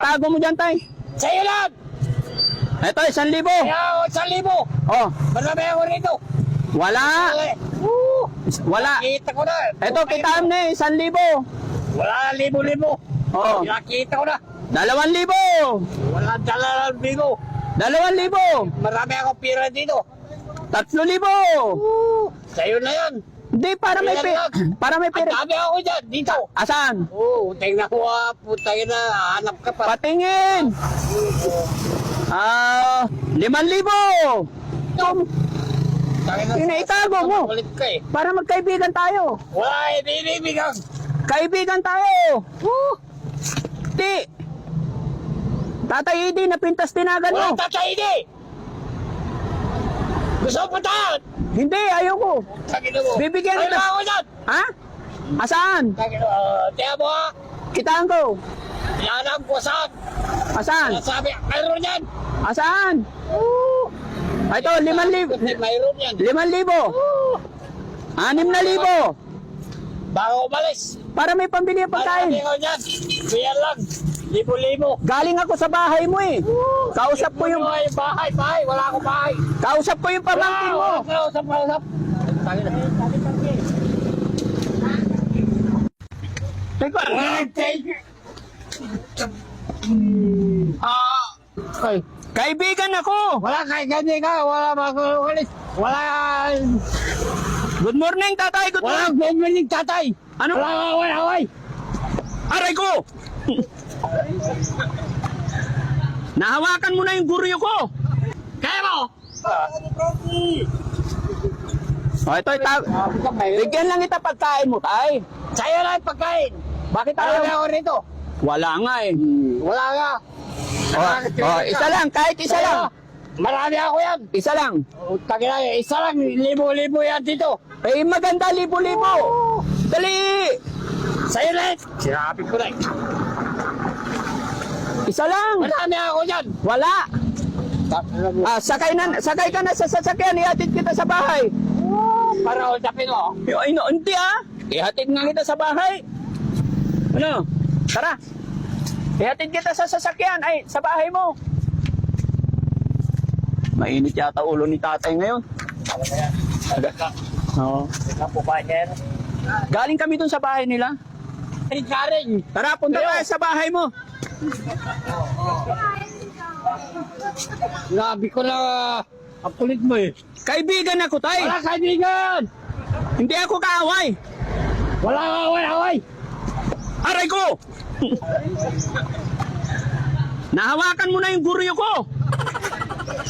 Tago mo dyan, tay. Sa'yo lang! Ito, isang libo. Kaya ako sa libo! Oh, Marami ako rito! wala. Woo! Wala. Nakita ko na! Ito, kitaan na eh, isang libo. Wala libo-libo! Oh, Nakita ko na! dalawang libo. Wala dala ng bigo! Dalawang libo. Marami akong pira dito! Tatlo libo. Sa'yo na yan! Hindi, para may lang? Para may Ang pira. dami ako dyan! Dito! Asan? Oo, tingnan ko ah, putay na, hanap ka pa. Patingin. Ah, limang libo. Inaitago mo. Ulit ka eh. Para magkaibigan tayo. Wala, hindi ibibigay. Kaibigan tayo. Woo! Di. Tatay Idi, napintas tinagan mo. Wala tatay hindi. Gusto mo tayo? Hindi, ayoko. Tagin mo. Bibigyan Ay, kita. ako dyan. Ha? Asaan? Tagin mo. Uh, tiyan mo ha. Kitaan ko. Yan ang kusan. Asaan? Sabi, mayroon yan. Asaan? Ah, Ito, limang libo. Mayroon yan. Limang libo. Anim na libo. Bago umalis. Para may pambili ng Marami pagkain. ko dyan. Kuya lang. Libo-libo. Galing ako sa bahay mo eh. Kausap ko yung Ay, bahay, bahay. Wala akong bahay. kausap ko yung pamangkin mo. Usap, usap. Tagin na. Teka, Ah, ay, kaibigan ako. wala kay ganyan ka, wala makukulit. Wala, Good morning, tatay. Good wala morning. benbening tatay. Ano? Wala, away, away. Aray ko! Nahawakan mo na yung guryo ko. Kaya mo? O, ito, ita, bigyan lang kita pagkain mo, tay. Sa'yo lang yung pagkain. Bakit Ayaw ayaw? ako rito. Wala nga eh. Wala ka. O, o, isa lang, kahit isa lang. Marami ako yan. Isa lang. Tagin na, isa lang, libo-libo yan dito. Eh, maganda, libo-libo. Dali! Sa'yo lang. Sinabi ko lang. Isa lang. Marami ako yan. Wala. Ah, sakay na, sakay ka na sa sasakyan, ihatid kita sa bahay. Para usapin mo. Ay, no, hindi ah. Ihatid nga kita sa bahay. Ano? Tara. Ihatid kita sa sasakyan. Ay, sa bahay mo. Mainit yata ulo ni tatay ngayon. Oo. Po ba yan? Galing kami dun sa bahay nila. Karing. Tara, punta tayo sa bahay mo. Grabe ko na ang kulit mo eh. Kaibigan ako, tay. Wala kaibigan! Hindi ako kaaway. Wala away away! Aray ko! Nahawakan mo na yung guryo ko.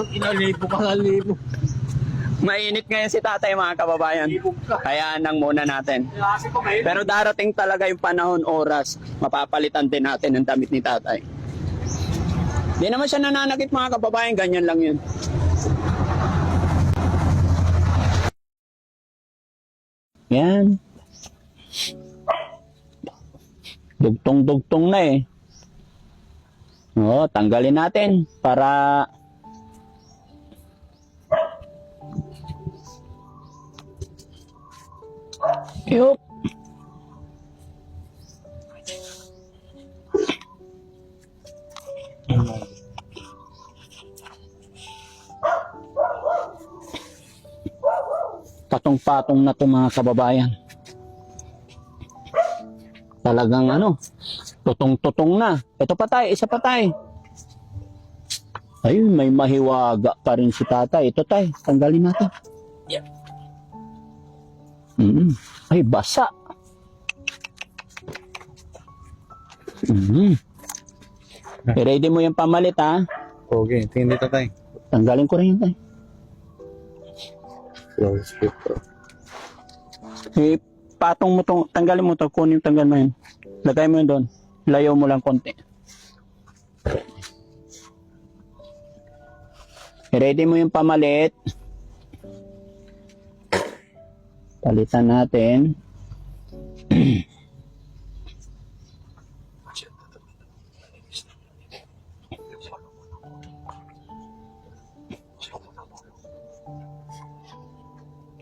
Ang inalibo ka ng libo. Mainit ngayon si tatay mga kababayan. Kaya nang muna natin. Pero darating talaga yung panahon, oras, mapapalitan din natin ang damit ni tatay. Di naman siya nananakit mga kababayan, ganyan lang yun. Yan. Dugtong-dugtong na eh. Oo, tanggalin natin para Yup. Patong-patong na to mga kababayan. Talagang ano, tutong-tutong na. Ito pa tayo, isa pa tayo. Ayun, may mahiwaga pa rin si tatay. Ito tayo, tanggalin natin. Yeah. Mm. Ay, basa. Mm. I-ready mo yung pamalit ha. Okay, tingin dito tayo. Tanggalin ko rin yun tayo. Close dito. Eh, patong mo tong, tanggalin mo to, kunin yung tanggal mo yun. Lagay mo yun doon. Layo mo lang konti. I-ready mo yung pamalit. Palitan natin.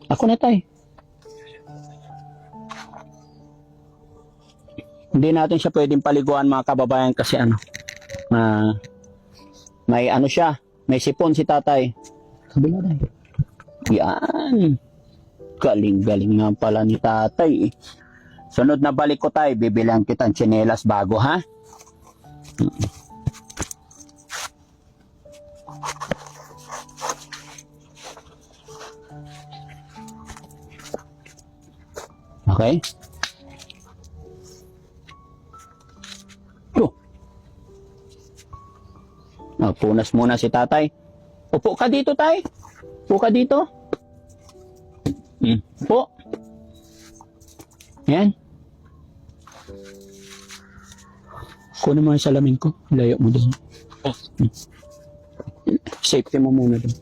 Ako na tay. Hindi natin siya pwedeng paliguan mga kababayan kasi ano. Na may ano siya, may sipon si tatay. Kabila na Yan. Galing-galing nga pala ni tatay. eh. Sunod na balik ko tayo, bibilang kitang tsinelas bago ha. Okay? Oh. Punas muna si tatay. Upo ka dito, tay. Upo ka dito. Hmm. Upo. Yan. Kunin mo yung salamin ko. Layo mo doon. Hmm. Safety mo muna doon.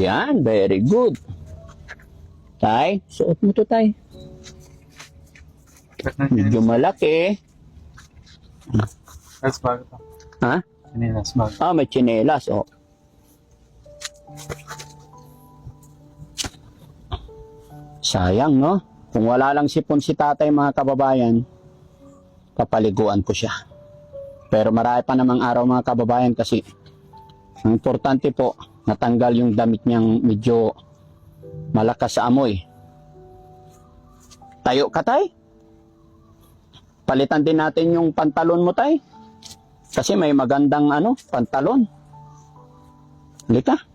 Yan, very good. Tay, suot mo to, tay. Medyo malaki. That's bago to. Ha? Sinilas bago. Ah, may tsinelas, oh. Sayang, no? Kung wala lang sipon si tatay, mga kababayan, papaliguan ko siya. Pero marami pa namang araw, mga kababayan, kasi ang importante po, natanggal yung damit niyang medyo malakas sa amoy. Tayo ka, tay? Palitan din natin yung pantalon mo, tay. Kasi may magandang ano, pantalon. Halika.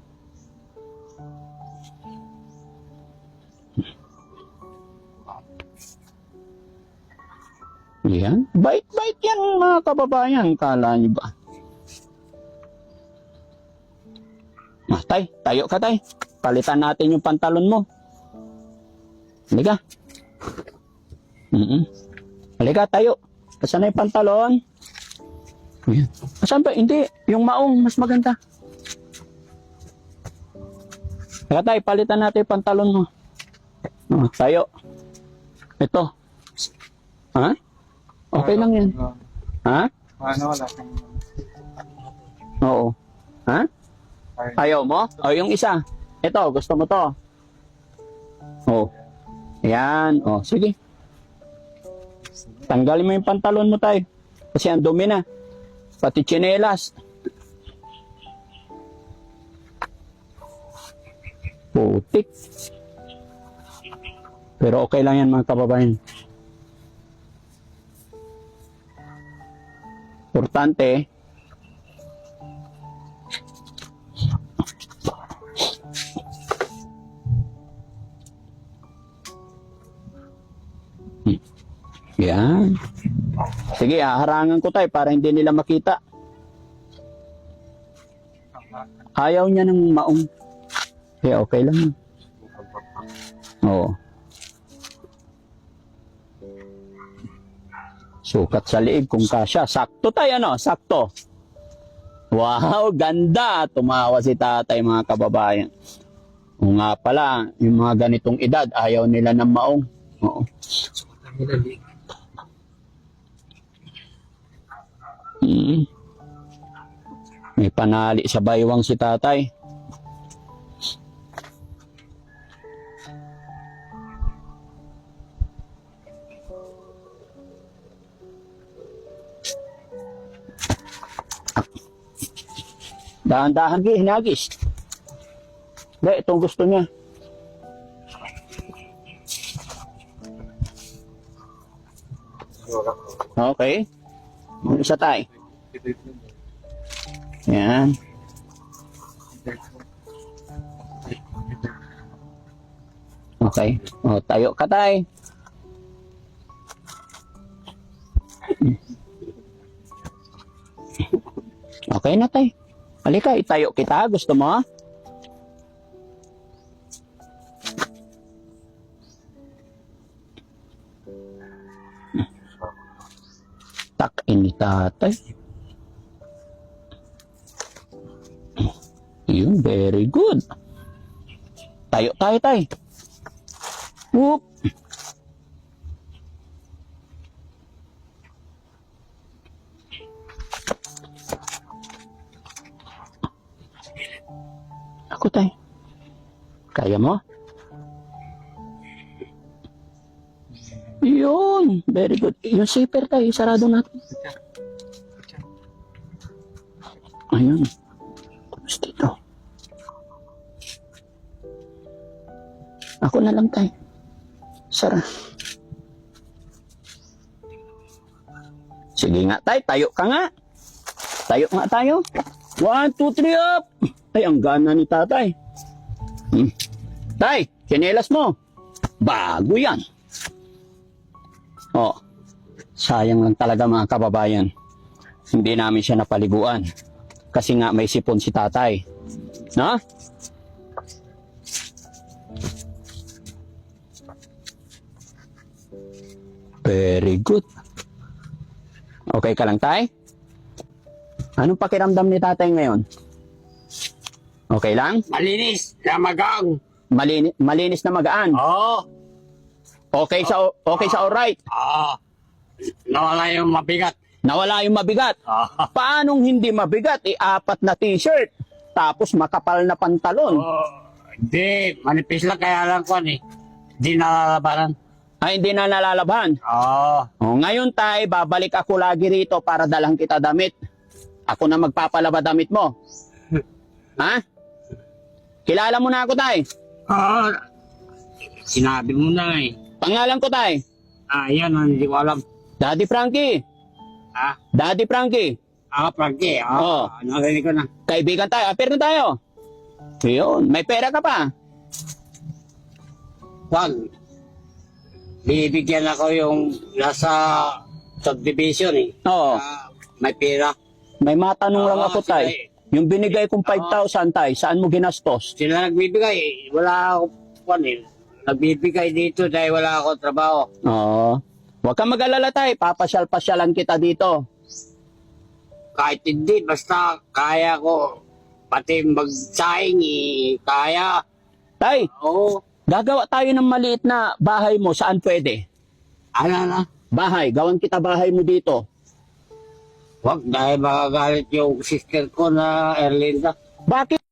Yan. Bait-bait yan mga kababayan. Kala niyo ba? Ah, tay, tayo ka tay. Palitan natin yung pantalon mo. Halika. Mm Halika, tayo. Asan na yung pantalon? Ayan. Asan ba? Hindi. Yung maong, mas maganda. Halika tayo, palitan natin yung pantalon mo. Oh, tayo. Ito. Ha? Okay lang yan. Ha? Ano wala kang... Oo. Ha? Ay, Ayaw mo? O, yung isa. Ito, gusto mo to. Oh. Ayan. O, sige. Tanggalin mo yung pantalon mo tayo. Kasi ang dumi na. Pati tsinelas. Putik. Pero okay lang yan mga kababayan. Importante, Yan. Sige, haharangan ko tayo para hindi nila makita. Ayaw niya ng maong. Kaya okay lang. Oo. Sukat sa liig kung kasya. Sakto tayo, ano? Sakto. Wow, ganda. Tumawa si tatay, mga kababayan. O nga pala, yung mga ganitong edad, ayaw nila ng maong. Oo. Mm. May panali sa baywang si tatay. Dahan-dahan gi, hinagis. Hindi, itong gusto niya. Okay. Yung Isa tayo. Yan. Okay. O, tayo ka tay. Okay na tay. Halika, itayo kita. Gusto mo? Tak ini tatay. Yun, very good. Tayo tayo tay. Whoop. Ako tay. Kaya mo? Yun, very good. Yung zipper tayo, sarado natin. Ayun. Tapos dito. Ako na lang tay. Sara. Sige nga tay, tayo ka nga. Tayo nga tayo. One, two, three, up! Ay, ang gana ni tatay. Hmm. Tay, chinelas mo. Bago yan. Oh, sayang lang talaga mga kababayan. Hindi namin siya napaliguan. Kasi nga may sipon si tatay. No? Very good. Okay ka lang, tay? Anong pakiramdam ni tatay ngayon? Okay lang? Malinis na magang. Malini, malinis na magaan. Oo. Okay sa okay sa alright. Oo. Nawala yung mabigat. Nawala yung mabigat. Oo. Paanong hindi mabigat? E apat na t-shirt. Tapos makapal na pantalon. Oh, Hindi, manipis lang kaya lang ko eh. Hindi nalalabanan. Ay hindi na nalalaban. Oo. O, ngayon tay, babalik ako lagi rito para dalang kita damit. Ako na magpapalaba damit mo. Ha? Kilala mo na ako tay. Oo. Sinabi mo na eh. Pangalan ko tay. Ah, yan, hindi ko alam. Daddy Frankie. Ah, Daddy Frankie. ah, Frankie. Oo. Oo. Narinig ko na. Kaibigan tayo. Apir na tayo. Yun. May pera ka pa. Wag. Bibigyan ako yung nasa subdivision eh. Oo. Ah, may pera. May matanong lang Oo, ako tay. eh. Yung binigay kong 5,000 tay, saan mo ginastos? Sila nagbibigay. Wala ako kwan eh. Nagbibigay dito dahil wala ako trabaho. Oo. Huwag kang mag-alala tay. Papasyal-pasyalan kita dito. Kahit hindi, basta kaya ko. Pati magsaing eh, kaya. Tay, Oo. gagawa tayo ng maliit na bahay mo. Saan pwede? Ano na? Bahay. Gawan kita bahay mo dito. Wag dahil makagalit yung sister ko na Erlinda. Bakit?